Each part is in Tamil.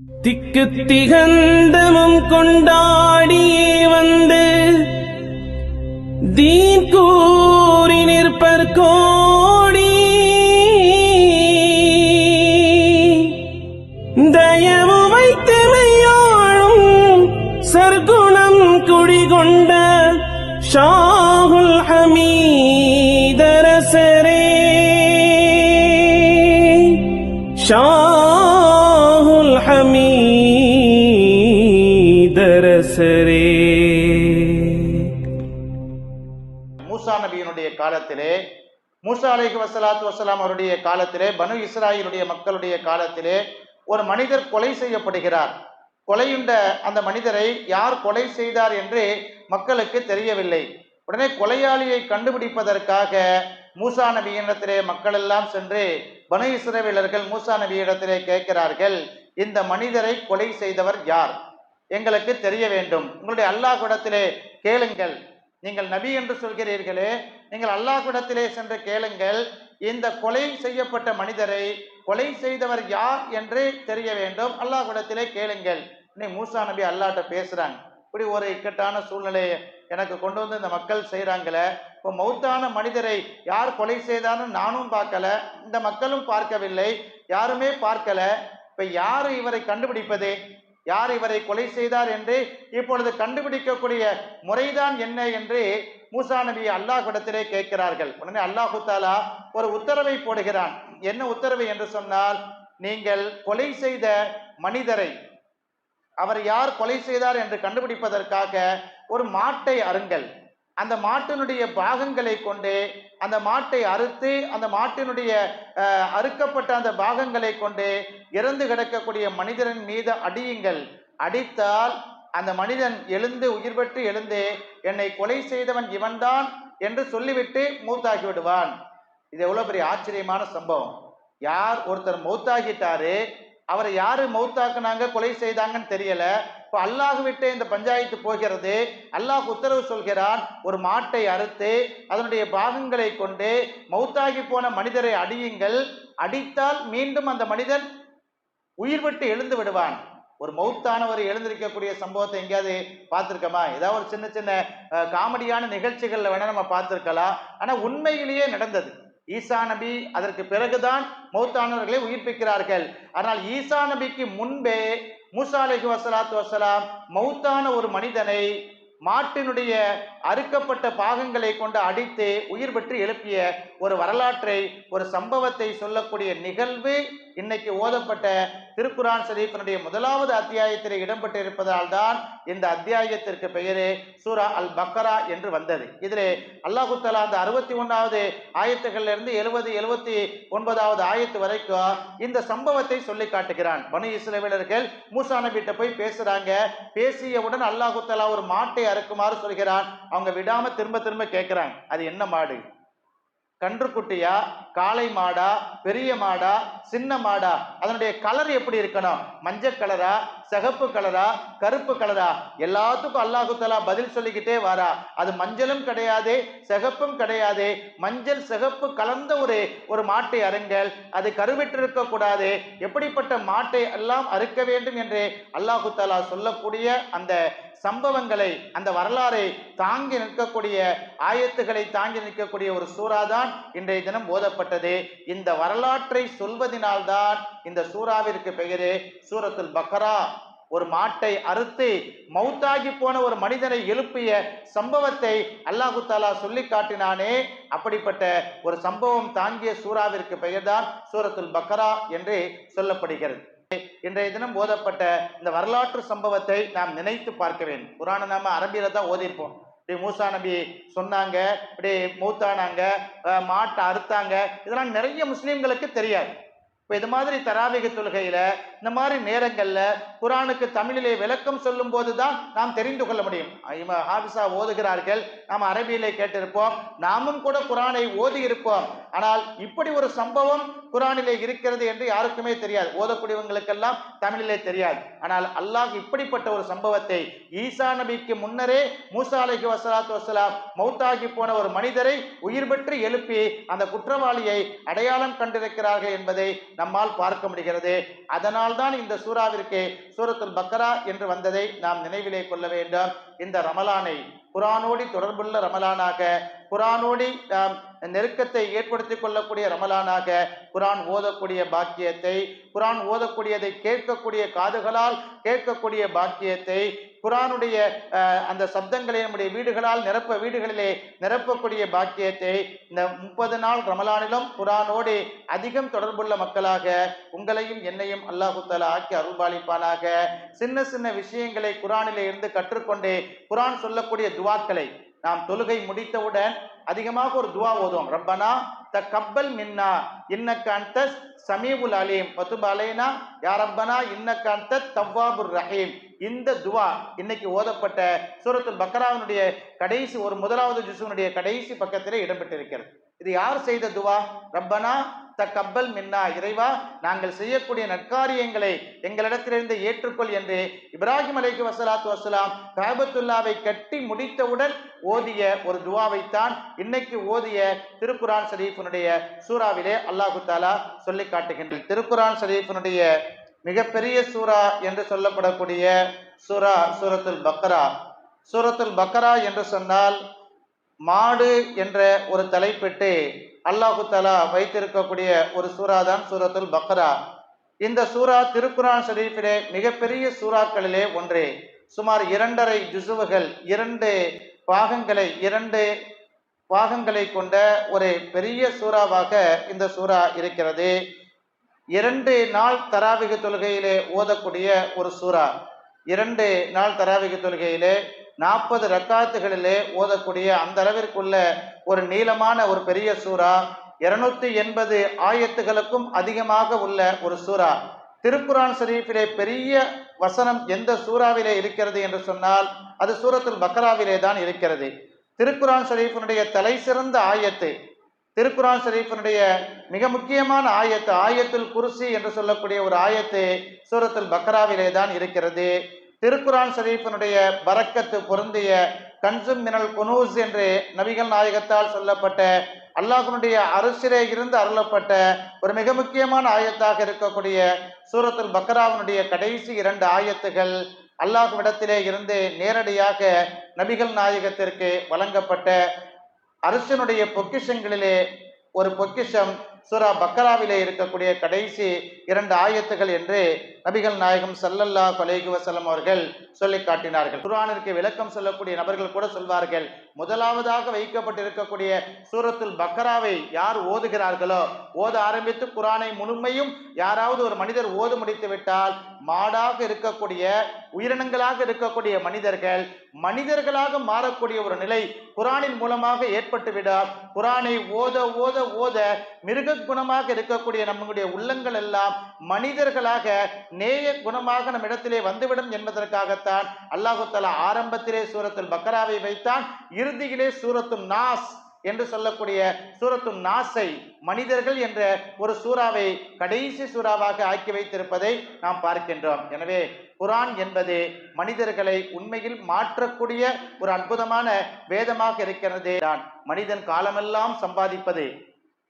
திக்கு திகந்தமும் கொண்டாடியே வந்து தீன் கூறி நிற்பர் கோடி. தயவு வைத்து மெய்யாழும் சர்க்குணம் குடிகொண்ட ஷாகுல் ஹமீ காலத்திலே மூசா அலைஹி வசலாத்து வசலாம் அவருடைய காலத்திலே பனு இஸ்ராயிலுடைய மக்களுடைய காலத்திலே ஒரு மனிதர் கொலை செய்யப்படுகிறார். கொலையுண்ட அந்த மனிதரை யார் கொலை செய்தார் என்று மக்களுக்கு தெரியவில்லை. உடனே கொலையாளியை கண்டுபிடிப்பதற்காக மூசா நபியிடத்திலே மக்கள் எல்லாம் சென்று பனு இஸ்ரவேலர்கள் மூசா நபியிடத்திலே கேட்கிறார்கள் இந்த மனிதரை கொலை செய்தவர் யார்? எங்களுக்கு தெரிய வேண்டும். உங்களுடைய அல்லாஹ்விடத்திலே கேளுங்கள். நீங்கள் நபி என்று சொல்கிறீர்களே நீங்கள் அல்லாஹ்விடத்திலே சென்று கேளுங்கள் இந்த கொலை செய்யப்பட்ட மனிதரை கொலை செய்தவர் யார் என்று தெரிய வேண்டும். அல்லாஹ்விடத்திலே கேளுங்கள். இன்னைக்கு மூசா நபி அல்லாட்ட பேசுறாங்க. இப்படி ஒரு இக்கட்டான சூழ்நிலையை எனக்கு கொண்டு வந்து இந்த மக்கள் செய்கிறாங்களே இப்போ மௌத்தான மனிதரை யார் கொலை செய்தாலும் நானும் பார்க்கல இந்த மக்களும் பார்க்கவில்லை யாருமே பார்க்கல. இப்போ யார் இவரை கண்டுபிடிப்பது? யார் இவரை கொலை செய்தார் என்று இப்பொழுது கண்டுபிடிக்கக்கூடிய முறைதான் என்ன என்று மூசா நபி அல்லாஹ்விடத்திலே கேட்கிறார்கள். உடனே அல்லாஹு தாலா ஒரு உத்தரவை போடுகிறான். என்ன உத்தரவு என்று சொன்னால் நீங்கள் கொலை செய்த மனிதரை அவர் யார் கொலை செய்தார் என்று கண்டுபிடிப்பதற்காக ஒரு மாட்டை அருங்கள். அந்த மாட்டினுடைய பாகங்களை கொண்டு அந்த மாட்டை அறுத்து அந்த மாட்டினுடைய அறுக்கப்பட்ட அந்த பாகங்களை கொண்டு இறந்து கிடக்கக்கூடிய மனிதரின் மீது அடியுங்கள். அடித்தால் அந்த மனிதன் எழுந்து உயிர் பெற்று எழுந்து என்னை கொலை செய்தவன் இவன்தான் என்று சொல்லிவிட்டு மூத்தாகி விடுவான். இது எவ்வளோ பெரிய ஆச்சரியமான சம்பவம். யார் ஒருத்தர் மௌத்தாகிட்டாரு அவரை யாரு மௌத்தாக்குனாங்க கொலை செய்தாங்கன்னு தெரியல. இப்போ அல்லாஹ் விட்டு இந்த பஞ்சாயத்து போகிறது. அல்லாஹ் உத்தரவு சொல்கிறான் ஒரு மாட்டை அறுத்து அதனுடைய பாகங்களை கொண்டு மௌத்தாகி போன மனிதரை அடியுங்கள். அடித்தால் மீண்டும் அந்த மனிதன் உயிர் விட்டு எழுந்து விடுவான். ஒரு மௌத்தானவர் எழுந்திருக்கக்கூடிய சம்பவத்தை எங்கேயாவது பார்த்துருக்கோமா? ஏதாவது ஒரு சின்ன சின்ன காமெடியான நிகழ்ச்சிகளில் வேணால் நம்ம பார்த்துருக்கலாம். ஆனால் உண்மையிலேயே நடந்தது. ஈசா நபி அதற்கு பிறகுதான் மௌத்தானவர்களை உயிர்ப்பிக்கிறார்கள். ஆனால் ஈசா நபிக்கு முன்பே மூசா அலைஹி வசலாத்து வசலாம் மௌத்தான ஒரு மனிதனை மாட்டினுடைய அறுக்கப்பட்ட பாகங்களை கொண்டு அடித்து உயிர் பெற்று எழுப்பிய ஒரு வரலாற்றை ஒரு சம்பவத்தை சொல்லக்கூடிய நிகழ்வு இன்னைக்கு ஓதப்பட்ட திருக்குரான் ஷரீஃபினுடைய முதலாவது அத்தியாயத்தில் இடம்பெற்றிருப்பதால் தான் இந்த அத்தியாயத்திற்கு பெயரே சூரா அல் பக்கரா என்று வந்தது. இதிலே அல்லாஹுத்தலா அந்த அறுபத்தி ஒன்றாவது ஆயத்துகளிலிருந்து எழுபது எழுபத்தி ஒன்பதாவது ஆயத்து வரைக்கும் இந்த சம்பவத்தை சொல்லி காட்டுகிறான். பனு இஸ்ரவேலர்கள் மூசா நபிட்ட போய் பேசுறாங்க. பேசியவுடன் அல்லாஹுத்தலா ஒரு மாட்டை அறுக்குமாறு சொல்கிறான். அவங்க விடாம திரும்ப திரும்ப கேட்கிறாங்க அது என்ன மாடு? கன்றுக்குட்டியா காளை மாடா பெரிய மாடா சின்ன மாடா? அதனுடைய கலர் எப்படி இருக்கணும்? மஞ்சள் கலரா சிகப்பு கலரா கருப்பு கலரா எல்லாத்துக்கும் அல்லாஹு தலா பதில் சொல்லிக்கிட்டே வாரா. அது மஞ்சளும் கிடையாது சிகப்பும் கிடையாது. மஞ்சள் சிகப்பு கலந்த ஒரு ஒரு மாட்டை அருங்கள் அது கருவிட்டிருக்க கூடாது எப்படிப்பட்ட மாட்டை எல்லாம் அறுக்க வேண்டும் என்று அல்லாஹு தலா சொல்லக்கூடிய அந்த சம்பவங்களை அந்த வரலாறை தாங்கி நிற்கக்கூடிய ஆயத்துகளை தாங்கி நிற்கக்கூடிய ஒரு சூறாதான் இன்றைய தினம் ஓதப்பட்டது. இந்த வரலாற்றை சொல்வதனால்தான் இந்த சூறாவிற்கு பெயரே சூரத்துல் பக்ரா ஒரு மாட்டை அறுத்து மௌத்தாகி போன ஒரு மனிதனை எழுப்பிய சம்பவத்தை அல்லாஹு தாலா சொல்லி காட்டினானே. அப்படிப்பட்ட ஒரு சம்பவம் தாங்கிய சூறாவிற்கு பெயர்தான் சூரத்துல் பக்ரா என்று சொல்லப்படுகிறது. இன்றைய தினம் ஓதப்பட்ட இந்த வரலாற்று சம்பவத்தை நாம் நினைத்து பார்க்க வேண்டும். குரானை நாம அரபியில தான் ஓதிருப்போம் இப்படி மூசா நபி சொன்னாங்க இப்படி மூத்தானாங்க மாட்டை அறுத்தாங்க இதெல்லாம் நிறைய முஸ்லீம்களுக்கு தெரியாது. இப்போ இது மாதிரி தராவிக தொழுகையில் இந்த மாதிரி நேரங்களில் குரானுக்கு தமிழிலே விளக்கம் சொல்லும் போது தான் நாம் தெரிந்து கொள்ள முடியும். இவ ஹாபிசா ஓதுகிறார்கள் நாம் அரபியிலே கேட்டிருப்போம் நாமும் கூட குரானை ஓதி இருப்போம். ஆனால் இப்படி ஒரு சம்பவம் குரானிலே இருக்கிறது என்று யாருக்குமே தெரியாது. ஓதக்கூடியவங்களுக்கெல்லாம் தமிழிலே தெரியாது. ஆனால் அல்லாஹ் இப்படிப்பட்ட ஒரு சம்பவத்தை ஈசா நபிக்கு முன்னரே மூசா அலஹி வஸலாத்து வசலாம் மௌத்தாகி போன ஒரு மனிதரை உயிர் பெற்று எழுப்பி அந்த குற்றவாளியை அடையாளம் கண்டிருக்கிறார்கள் என்பதை நம்மால் பார்க்க முடிகிறது. அதனால் அதனால்தான் இந்த சூறாவிற்கு சூரத்துல் பக்கரா என்று வந்ததை நாம் நினைவிலே கொள்ள வேண்டும். இந்த ரமலானை குரானோடி தொடர்புள்ள ரமலானாக குரானோடி நெருக்கத்தை ஏற்படுத்தி கொள்ளக்கூடிய ரமலானாக குரான் ஓதக்கூடிய பாக்கியத்தை குரான் ஓதக்கூடியதை கேட்கக்கூடிய காதுகளால் கேட்கக்கூடிய பாக்கியத்தை குரானுடைய அந்த சப்தங்களை நம்முடைய வீடுகளால் நிரப்ப வீடுகளிலே நிரப்பக்கூடிய பாக்கியத்தை இந்த முப்பது நாள் ரமலானிலும் குரானோடு அதிகம் தொடர்புள்ள மக்களாக உங்களையும் என்னையும் அல்லாஹு ஆக்கி அருள்பாலிப்பானாக. சின்ன சின்ன விஷயங்களை குரானிலே இருந்து கற்றுக்கொண்டு குரான் சொல்லக்கூடிய துவாக்களை நாம் தொழுகை முடித்தவுடன் அதிகமாக ஒரு துவா ஓதுவோம். ரப்பனா த கப்பல் மின்னா இன்னக்க அந்த சமீபுல் அலீம். பத்துபாலேனா யாரப்பனா யா ரப்பனா இன்னக்க அந்த தவ்வாபுர் ரஹீம். இந்த துவா இன்னைக்கு ஓதப்பட்ட சூரத்துல் பக்ராவினுடைய கடைசி ஒரு முதலாவது ஜிசுனுடைய கடைசி பக்கத்திலே இடம்பெற்றிருக்கிறது. இது யார் செய்த துவா? ரப்பனா த கப்பல் மின்னா இறைவா நாங்கள் செய்யக்கூடிய நற்காரியங்களை எங்களிடத்திலிருந்து ஏற்றுக்கொள் என்று இப்ராஹிம் அலைக்கு வசலாத்து வசலாம் காபத்துல்லாவை கட்டி முடித்தவுடன் ஓதிய ஒரு துவாவைத்தான் இன்னைக்கு ஓதிய திருக்குரான் ஷரீஃபினுடைய சூறாவிலே அல்லாஹு தாலா சொல்லி காட்டுகின்றேன். திருக்குரான் ஷரீஃபினுடைய மிகப்பெரிய சூரா என்று சொல்லப்படக்கூடிய சூரா சூரத்துல் பக்ரா. சூரத்துல் பக்ரா என்று சொன்னால் மாடு என்ற ஒரு தலைப்பிட்டு அல்லாஹு தலா வைத்திருக்கக்கூடிய ஒரு சூரா தான் சூரத்துல் பக்ரா. இந்த சூரா திருக்குரான் ஷரீஃபிலே மிகப்பெரிய சூறாக்களிலே ஒன்று. சுமார் இரண்டரை ஜுசுவுகள் இரண்டு பாகங்களை இரண்டு பாகங்களை கொண்ட ஒரு பெரிய சூறாவாக இந்த சூறா இருக்கிறது. இரண்டு நாள் தராவிக தொழுகையிலே ஓதக்கூடிய ஒரு சூறா. இரண்டு நாள் தராவிக தொழுகையிலே நாற்பது ரக்காத்துகளிலே ஓதக்கூடிய அந்த அளவிற்குள்ள ஒரு நீளமான ஒரு பெரிய சூறா இருநூத்தி எண்பது ஆயத்துகளுக்கும் அதிகமாக உள்ள ஒரு சூறா. திருக்குரான் ஷரீஃபிலே பெரிய வசனம் எந்த சூறாவிலே இருக்கிறது என்று சொன்னால் அது சூரத்துல் பக்ராவிலே தான் இருக்கிறது. திருக்குரான் ஷரீஃபினுடைய தலை சிறந்த ஆயத்து. திருக்குரான் ஷரீஃபினுடைய மிக முக்கியமான ஆயத்து ஆயத்துல் குருசி என்று சொல்லக்கூடிய ஒரு ஆயத்து சூரத்துல் பக்ராவிலே தான் இருக்கிறது. திருக்குரான் ஷரீஃபினுடைய வரக்கத்து பொருந்திய கன்சும் மினல் குனூஸ் என்று நபிகள் நாயகத்தால் சொல்லப்பட்ட அல்லாஹனுடைய அரசிலே இருந்து அருளப்பட்ட ஒரு மிக முக்கியமான ஆயத்தாக இருக்கக்கூடிய சூரத்துல் பக்ராவினுடைய கடைசி இரண்டு ஆயத்துகள் அல்லாஹ்விடத்திலே இருந்து நேரடியாக நபிகள் நாயகத்திற்கு வழங்கப்பட்ட அரசனுடைய பொக்கிஷங்களிலே ஒரு பொக்கிஷம் சூரா பக்ராவிலே இருக்கக்கூடிய கடைசி இரண்டு ஆயத்துகள் என்று நபிகள் நாயகம் சல்லல்லா அலைஹி வசலம் அவர்கள் சொல்லி காட்டினார்கள். குரானிற்கு விளக்கம் சொல்லக்கூடிய நபர்கள் கூட சொல்வார்கள் முதலாவதாக வைக்கப்பட்டிருக்கக்கூடிய சூரத்துல் பக்கராவை யார் ஓதுகிறார்களோ ஓத ஆரம்பித்து குரானை முழுமையும் யாராவது ஒரு மனிதர் ஓது முடித்து விட்டால் மாடாக இருக்கக்கூடிய உயிரினங்களாக இருக்கக்கூடிய மனிதர்கள் மனிதர்களாக மாறக்கூடிய ஒரு நிலை குரானின் மூலமாக ஏற்பட்டுவிடால் குரானை ஓத ஓத ஓத மிருக குணமாக இருக்கக்கூடிய நம்முடைய உள்ளங்கள் எல்லாம் மனிதர்களாக நேய குணமாக நம் இடத்திலே வந்துவிடும் என்பதற்காகத்தான் அல்லாஹுத்தலா ஆரம்பத்திலே சூரத்தில் பக்கராவை வைத்தான். இறுதியிலே சூரத்தும் நாஸ் என்று சொல்லக்கூடிய சூரத்து நாசை மனிதர்கள் என்ற ஒரு சூறாவை கடைசி சூறாவாக ஆக்கி வைத்திருப்பதை நாம் பார்க்கின்றோம். எனவே குரான் என்பது மனிதர்களை உண்மையில் மாற்றக்கூடிய ஒரு அற்புதமான வேதமாக இருக்கிறது தான் மனிதன் காலமெல்லாம் சம்பாதிப்பது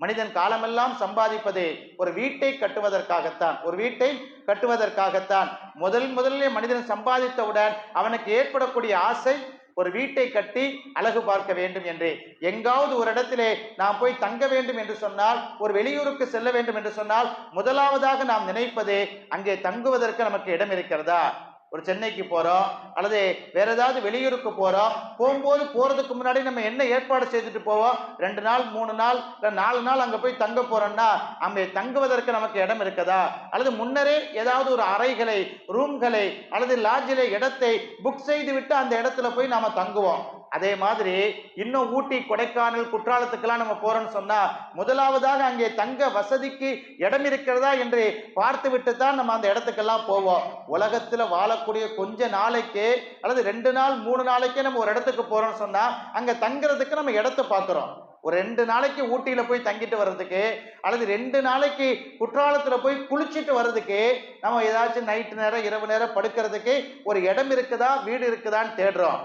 மனிதன் காலமெல்லாம் சம்பாதிப்பது ஒரு வீட்டை கட்டுவதற்காகத்தான். ஒரு வீட்டை கட்டுவதற்காகத்தான். முதல் முதலிலே மனிதன் சம்பாதித்தவுடன் அவனுக்கு ஏற்படக்கூடிய ஆசை ஒரு வீட்டை கட்டி அழகு பார்க்க வேண்டும் என்று. எங்காவது ஒரு இடத்திலே நாம் போய் தங்க வேண்டும் என்று சொன்னால் ஒரு வெளியூருக்கு செல்ல வேண்டும் என்று சொன்னால் முதலாவதாக நாம் நினைப்பது அங்கே தங்குவதற்கு நமக்கு இடம் இருக்கிறதா? ஒரு சென்னைக்கு போகிறோம் அல்லது வேறு ஏதாவது வெளியூருக்கு போகிறோம் போகும்போது போகிறதுக்கு முன்னாடி நம்ம என்ன ஏற்பாடு செய்துட்டு போவோம்? ரெண்டு நாள் மூணு நாள் இல்லை நாலு நாள் அங்கே போய் தங்க போகிறோன்னா அங்கே தங்குவதற்கு நமக்கு இடம் இருக்குதா? அல்லது முன்னரே ஏதாவது ஒரு அறைகளை ரூம்களை அல்லது லாட்ஜில் இடத்தை புக் செய்து விட்டு அந்த இடத்துல போய் நாம் தங்குவோம். அதே மாதிரி இன்னும் ஊட்டி கொடைக்கானல் குற்றாலத்துக்கெல்லாம் நம்ம போறோம்னு சொன்னா முதலாவதாக அங்கே தங்க வசதிக்கு இடம் இருக்கிறதா என்று பார்த்து விட்டு தான் நம்ம அந்த இடத்துக்கெல்லாம் போவோம். உலகத்துல வாழக்கூடிய கொஞ்ச நாளைக்கு அல்லது ரெண்டு நாள் மூணு நாளைக்கே நம்ம ஒரு இடத்துக்கு போறோம்னு சொன்னா அங்க தங்குறதுக்கு நம்ம இடத்த பார்க்குறோம் ஒரு ரெண்டு நாளைக்கு ஊட்டியில போய் தங்கிட்டு வர்றதுக்கு அல்லது ரெண்டு நாளைக்கு குற்றாலத்துல போய் குளிச்சுட்டு வர்றதுக்கு நம்ம ஏதாச்சும் நைட்டு நேரம் இரவு நேரம் படுக்கிறதுக்கு ஒரு இடம் இருக்குதா வீடு இருக்குதான்னு தேடுறோம்.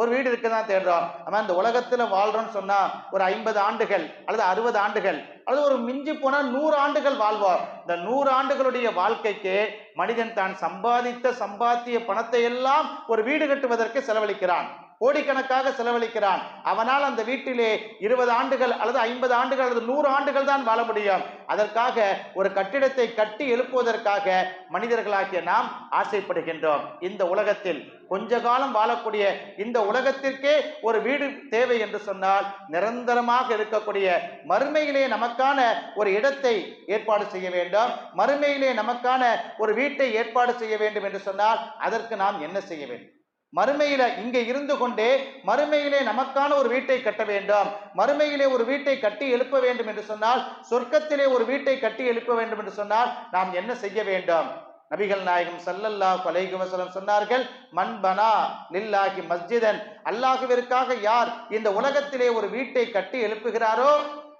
ஒரு வீடு இருக்க தான் தேடுறோம். நம்ம இந்த உலகத்துல வாழ்றோம்னு சொன்னா ஒரு ஐம்பது ஆண்டுகள் அல்லது அறுபது ஆண்டுகள் அல்லது ஒரு மிஞ்சி போனா நூறு ஆண்டுகள் வாழ்வோம். இந்த நூறு ஆண்டுகளுடைய வாழ்க்கைக்கு மனிதன் தான் சம்பாதித்த சம்பாத்திய பணத்தை எல்லாம் ஒரு வீடு கட்டுவதற்கு செலவழிக்கிறான். கோடிக்கணக்காக செலவழிக்கிறான். அவனால் அந்த வீட்டிலே இருபது ஆண்டுகள் அல்லது ஐம்பது ஆண்டுகள் அல்லது நூறு ஆண்டுகள் தான் வாழ முடியும். அதற்காக ஒரு கட்டிடத்தை கட்டி எழுப்புவதற்காக மனிதர்களாகிய நாம் ஆசைப்படுகின்றோம். இந்த உலகத்தில் கொஞ்ச காலம் வாழக்கூடிய இந்த உலகத்திற்கே ஒரு வீடு தேவை என்று சொன்னால் நிரந்தரமாக இருக்கக்கூடிய மறுமையிலே நமக்கான ஒரு இடத்தை ஏற்பாடு செய்ய வேண்டும். மறுமையிலே நமக்கான ஒரு வீட்டை ஏற்பாடு செய்ய வேண்டும் என்று சொன்னால் அதற்கு நாம் என்ன செய்ய வேண்டும்? மறுமையில இங்கே இருந்து கொண்டே மறுமையிலே நமக்கான ஒரு வீட்டை கட்ட வேண்டும். மறுமையிலே ஒரு வீட்டை கட்டி எழுப்ப வேண்டும் என்று சொன்னால் சொர்க்கத்திலே ஒரு வீட்டை கட்டி எழுப்ப வேண்டும் என்று சொன்னால் நாம் என்ன செய்ய வேண்டும்? நபிகள் நாயகம் சல்லல்லா கொலைகு வசலம் சொன்னார்கள் மண்பனா லில்லாகி லில்லாஹி மஸ்ஜிதன். அல்லாஹுவிற்காக யார் இந்த உலகத்திலே ஒரு வீட்டை கட்டி எழுப்புகிறாரோ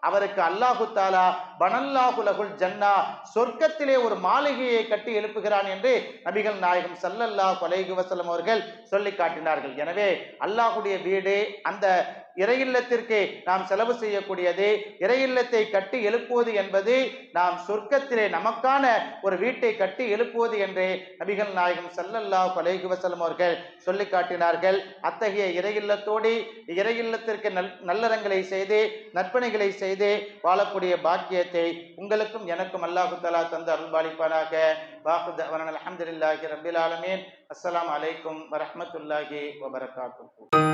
அவருக்கு அல்லாஹு தாலா பனல்லாஹுலகுல் ஜன்னா சொர்க்கத்திலே ஒரு மாளிகையை கட்டி எழுப்புகிறான் என்று நபிகள் நாயகம் சல்லல்லா கொலைகு வசலம் அவர்கள் சொல்லி காட்டினார்கள். எனவே அல்லாஹுடைய வீடு அந்த இறையில்லத்திற்கு நாம் செலவு செய்யக்கூடியது. இறையில்லத்தை கட்டி எழுப்புவது என்பது நாம் சொர்க்கத்திலே நமக்கான ஒரு வீட்டை கட்டி எழுப்புவது என்று நபிகள் நாயகம் சல்லல்லா கொலைகு வசலம் அவர்கள் சொல்லி காட்டினார்கள். அத்தகைய இறையில்லத்தோடு இறையில்லத்திற்கு நல் நல்லறங்களை செய்து நற்பணிகளை செய்து வாழக்கூடிய பாக்கியத்தை உங்களுக்கும் எனக்கும் அல்லாஹு தலா தந்து அருள்பாலிப்பானாக வாக்கு அலமதுல்லாஹி ரபில் ஆலமீன். அஸ்லாம் அலைக்கும் வரமத்துல்லாஹி வபரகாத்து